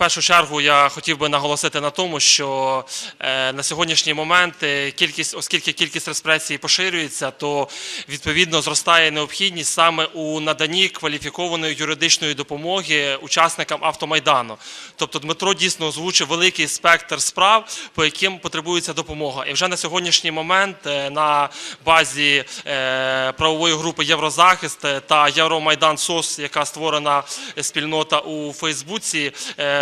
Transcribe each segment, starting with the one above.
першу чергу я хотів би наголосити на тому, що е, на сьогоднішній момент е, кількість, оскільки кількість респресій поширюється, то відповідно зростає необхідність саме у наданні кваліфікованої юридичної допомоги учасникам автомайдану. Тобто Дмитро дійсно озвучив великий спектр справ, по яким потребується допомога. І вже на сьогоднішній момент е, на базі правової групи Єврозахист та Євромайдан СОС, яка створена спільнота у Фейсбуці,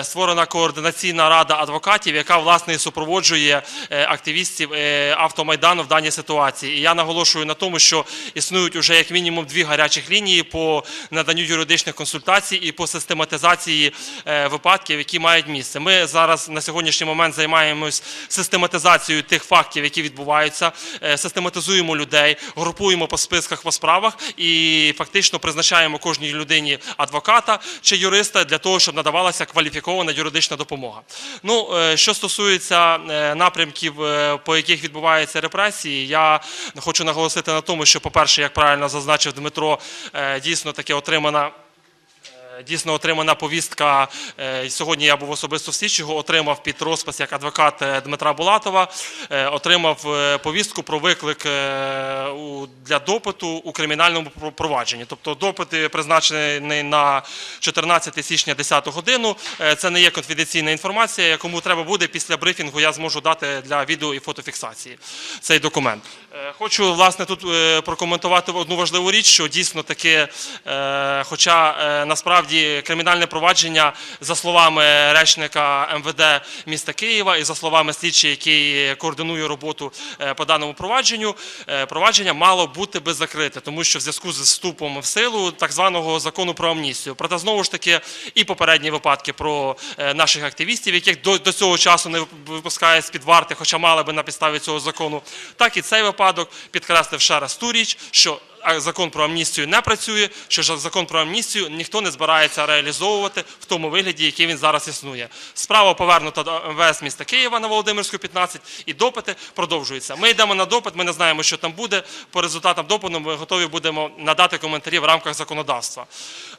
створена координаційна рада адвокатів, яка власне і супроводжує е, активістів е, автомайдану в даній ситуації. І я наголошую на тому, що існують уже як мінімум дві гарячих лінії по наданню юридичних консультацій і по систематизації е, випадків, які мають місце. Ми зараз на сьогоднішній момент займаємось систематизацією тих фактів, які відбуваються, систематизуємо людей, групуємо по списках по справах і фактично призначаємо кожній людині адвоката чи юриста для того, щоб надавалася кваліфікована юридична допомога. Ну, е, що стосується е, напрямків, е, по яких відбуваються репресії, я хочу наголосити на тому, що, по-перше, як правильно зазначив Дмитро, дійсно таке отримана. Е, Дійсно отримана повістка. е, Сьогодні я був особисто в Січого, отримав під розпис як адвокат е, Дмитра Булатова, отримав повістку про виклик для допиту у кримінальному про- провадженні. Тобто допит призначений на 14 січня 10 годину. Це не є конфіденційна інформація. Кому треба буде після брифінгу, я зможу дати для відео і фотофіксації цей документ. Хочу власне тут прокоментувати одну важливу річ, що дійсно таки, хоча е, насправді кримінальне провадження, за словами речника МВД міста Києва і за словами слідчі, який координує роботу е, по даному провадженню, е, провадження мало бути би закрите, тому що в зв'язку з вступом в силу так званого закону про амністію. Проте знову ж таки і попередні випадки про е, наших активістів, яких до, до цього часу не випускає з під варти, хоча мали би на підставі цього закону, так і цей випадок підкреслив ще раз ту річ, що закон про амністію не працює, що закон про амністію ніхто не збирається реалізовувати в тому вигляді, який він зараз існує. Справа повернута до МВС міста Києва на Володимирську 15, і допити продовжуються. Ми йдемо на допит, ми не знаємо, що там буде. По результатам допиту ми готові будемо надати коментарі в рамках законодавства.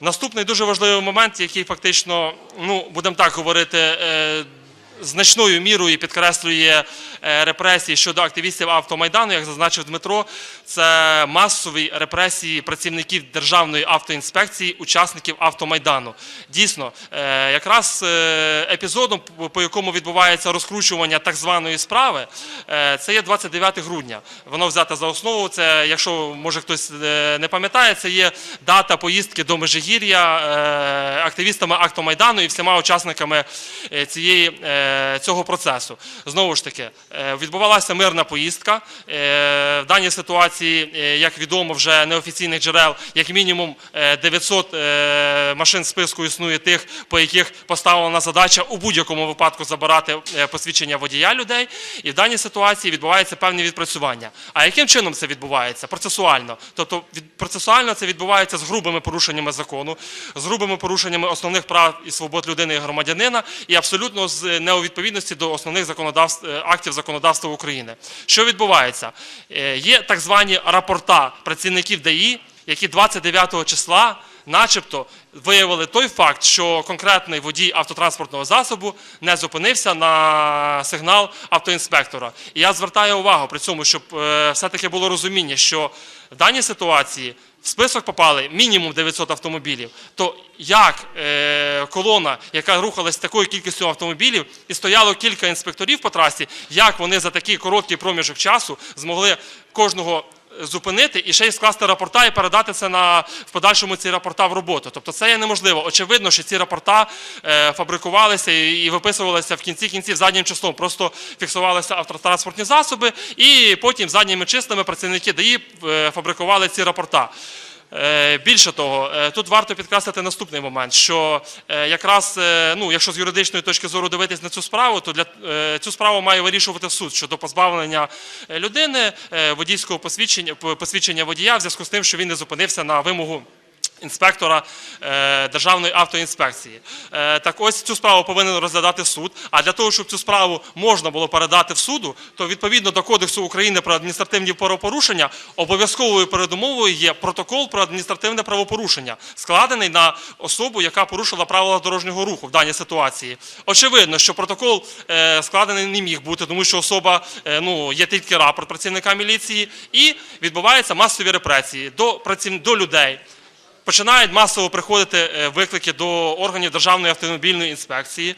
Наступний дуже важливий момент, який фактично, ну будемо так говорити. Значною мірою підкреслює е, репресії щодо активістів автомайдану, як зазначив Дмитро, це масові репресії працівників Державної автоінспекції, учасників автомайдану. Дійсно, е, якраз е, епізодом, по- якому відбувається розкручування так званої справи, це є 29 грудня. Воно взяте за основу. Це, якщо може хтось не пам'ятає, це є дата поїздки до Межигір'я активістами автомайдану і всіма учасниками цієї, цього процесу. Знову ж таки, е, відбувалася мирна поїздка. Е, В даній ситуації, е, як відомо, вже неофіційних джерел, як мінімум е, 900 е, машин списку існує тих, по яких поставлена задача у будь-якому випадку забирати е, посвідчення водія людей. І в даній ситуації відбувається певне відпрацювання. А яким чином це відбувається? Процесуально. Тобто процесуально це відбувається з грубими порушеннями закону, з грубими порушеннями основних прав і свобод людини і громадянина, і абсолютно з неувідповідності до основних законодавств е, актів законодавства України. Що відбувається? Е, Є так звані рапорта працівників ДАІ, які 29 числа. Начебто виявили той факт, що конкретний водій автотранспортного засобу не зупинився на сигнал автоінспектора. І я звертаю увагу при цьому, щоб е, все-таки було розуміння, що в даній ситуації в список попали мінімум 900 автомобілів. То як е, колона, яка рухалась такою кількістю автомобілів, і стояло кілька інспекторів по трасі, як вони за такий короткий проміжок часу змогли кожного зупинити і ще й скласти рапорта і передати це на в подальшому ці рапорта в роботу. Тобто це є неможливо. Очевидно, що ці рапорта е, фабрикувалися і, виписувалися в кінці кінців заднім числом. Просто фіксувалися автотранспортні засоби, і потім задніми числами працівники ДАІ е, фабрикували ці рапорта. Е, Більше того, е, тут варто підкреслити наступний момент, що е, якраз, ну, якщо з юридичної точки зору дивитись на цю справу, то для цю справу має вирішувати суд щодо позбавлення людини водійського посвідчення, посвідчення водія в зв'язку з тим, що він не зупинився на вимогу інспектора е, Державної автоінспекції. Е, так ось цю справу повинен розглядати суд. А для того, щоб цю справу можна було передати в суду, то відповідно до Кодексу України про адміністративні правопорушення обов'язковою передумовою є протокол про адміністративне правопорушення, складений на особу, яка порушила правила дорожнього руху в даній ситуації. Очевидно, що протокол е, складений не міг бути, тому що особа ну є тільки рапорт працівника міліції, і відбуваються масові репресії до праців... до людей починають масово приходити е, виклики до органів Державної автомобільної інспекції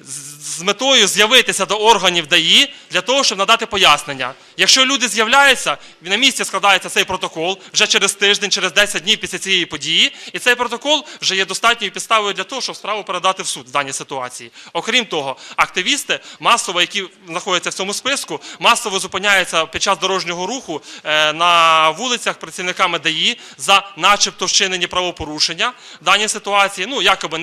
з метою з'явитися до органів ДАІ для того, щоб надати пояснення. Якщо люди з'являються, на місці складається цей протокол вже через тиждень, через 10 днів після цієї події, і цей протокол вже є достатньою підставою для того, щоб справу передати в суд в даній ситуації. Окрім того, активісти масово, які знаходяться в цьому списку, масово зупиняються під час дорожнього руху е, на вулицях працівниками ДАІ за начебто вчинені правопорушення в даній ситуації. Ну, якоби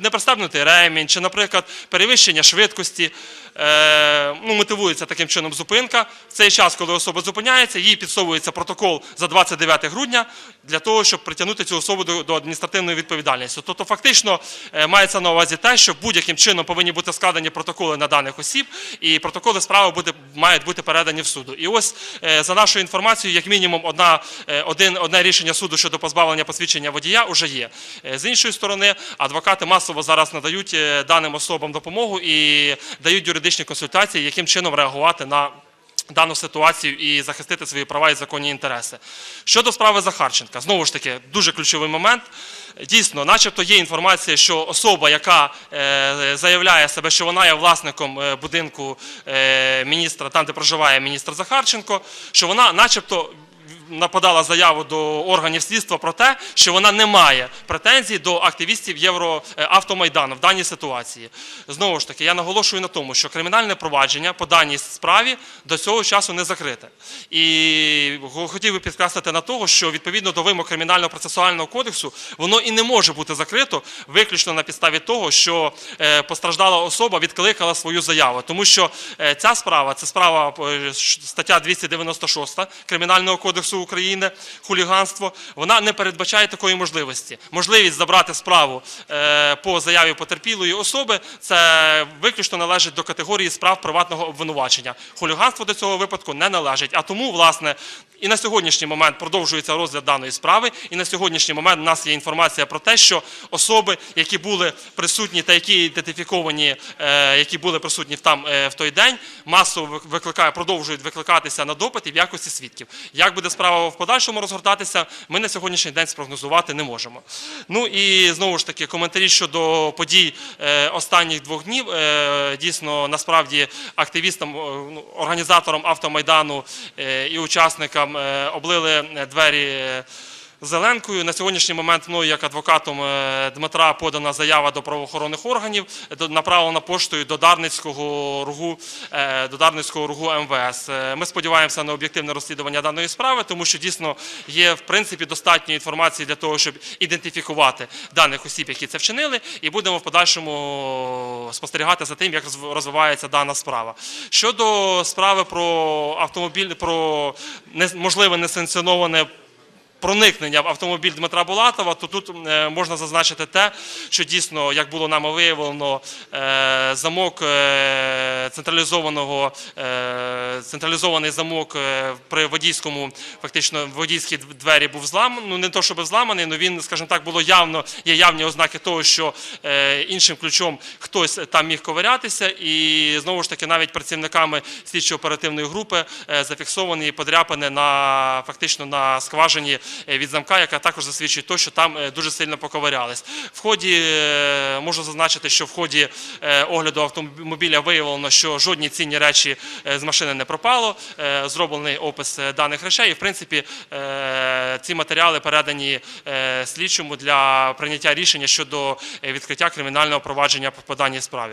не пристебнутий ремінь, чи, наприклад, перевищення швидкості. Е, ну, мотивується таким чином зупинка. В цей час, коли особа зупиняється, їй підсовується протокол за 29 грудня для того, щоб притягнути цю особу до, адміністративної відповідальності. Тобто, фактично е, мається на увазі те, що будь-яким чином повинні бути складені протоколи на даних осіб, і протоколи справи буде, мають бути передані в суду. І ось е, за нашою інформацією, як мінімум, одна, один, одне рішення суду щодо позбавлення посвідчення водія вже є. З іншої сторони, адвокати масово зараз надають даним особам допомогу і дають юридичні консультації, яким чином реагувати на. Дану ситуацію і захистити свої права і законні інтереси. Щодо справи Захарченка, знову ж таки, дуже ключовий момент. Дійсно, начебто є інформація, що особа, яка е, заявляє себе, що вона є власником е, будинку е, міністра, там де проживає міністр Захарченко, що вона, начебто, нападала заяву до органів слідства про те, що вона не має претензій до активістів Євроавтомайдану в даній ситуації. Знову ж таки, я наголошую на тому, що кримінальне провадження по даній справі до цього часу не закрите. І хотів би підкреслити на того, що відповідно до вимог кримінального процесуального кодексу воно і не може бути закрито виключно на підставі того, що е, постраждала особа відкликала свою заяву. Тому що е, ця справа це справа е, стаття 296 Кримінального кодексу України, хуліганство. Вона не передбачає такої можливості. Можливість забрати справу е, по заяві потерпілої особи це виключно належить до категорії справ приватного обвинувачення. Хуліганство до цього випадку не належить. А тому, власне, і на сьогоднішній момент продовжується розгляд даної справи. І на сьогоднішній момент у нас є інформація про те, що особи, які були присутні та які ідентифіковані, е, які були присутні там е, в той день, масово викликає, продовжують викликатися на допити в якості свідків. Як буде справа в подальшому розгортатися, ми на сьогоднішній день спрогнозувати не можемо. Ну і знову ж таки коментарі щодо подій е, останніх двох днів. Е, Дійсно, насправді активістам, е, ну, організаторам автомайдану і учасникам облили двері. Зеленкою на сьогоднішній момент мною як адвокатом е, Дмитра подана заява до правоохоронних органів, направлена поштою до Дарницького ругу е, до Дарницького ругу МВС. Е, Ми сподіваємося на об'єктивне розслідування даної справи, тому що дійсно є в принципі достатньо інформації для того, щоб ідентифікувати даних осіб, які це вчинили, і будемо в подальшому спостерігати за тим, як розв- розвивається дана справа. Щодо справи про автомобіль, про можливе несанкціоноване проникнення в автомобіль Дмитра Булатова, то тут е, можна зазначити те, що дійсно, як було нами виявлено, е, замок е, централізованого централізований замок при водійському, фактично водійській двері був зламаний. Ну не то, щоб зламаний, але він, скажімо так, було явно є явні ознаки того, що іншим ключом хтось там міг ковирятися, і знову ж таки навіть працівниками слідчо-оперативної групи е, зафіксовані подряпини на фактично на скважині від замка, яка також засвідчує те, що там е, дуже сильно поковирялись. В ході е, можу зазначити, що в ході е, огляду автомобіля виявлено, що жодні цінні речі е, з машини не пропало. е, Зроблений опис е, даних речей. І в принципі е, ці матеріали передані е, слідчому для прийняття рішення щодо е, відкриття кримінального провадження по даній справі.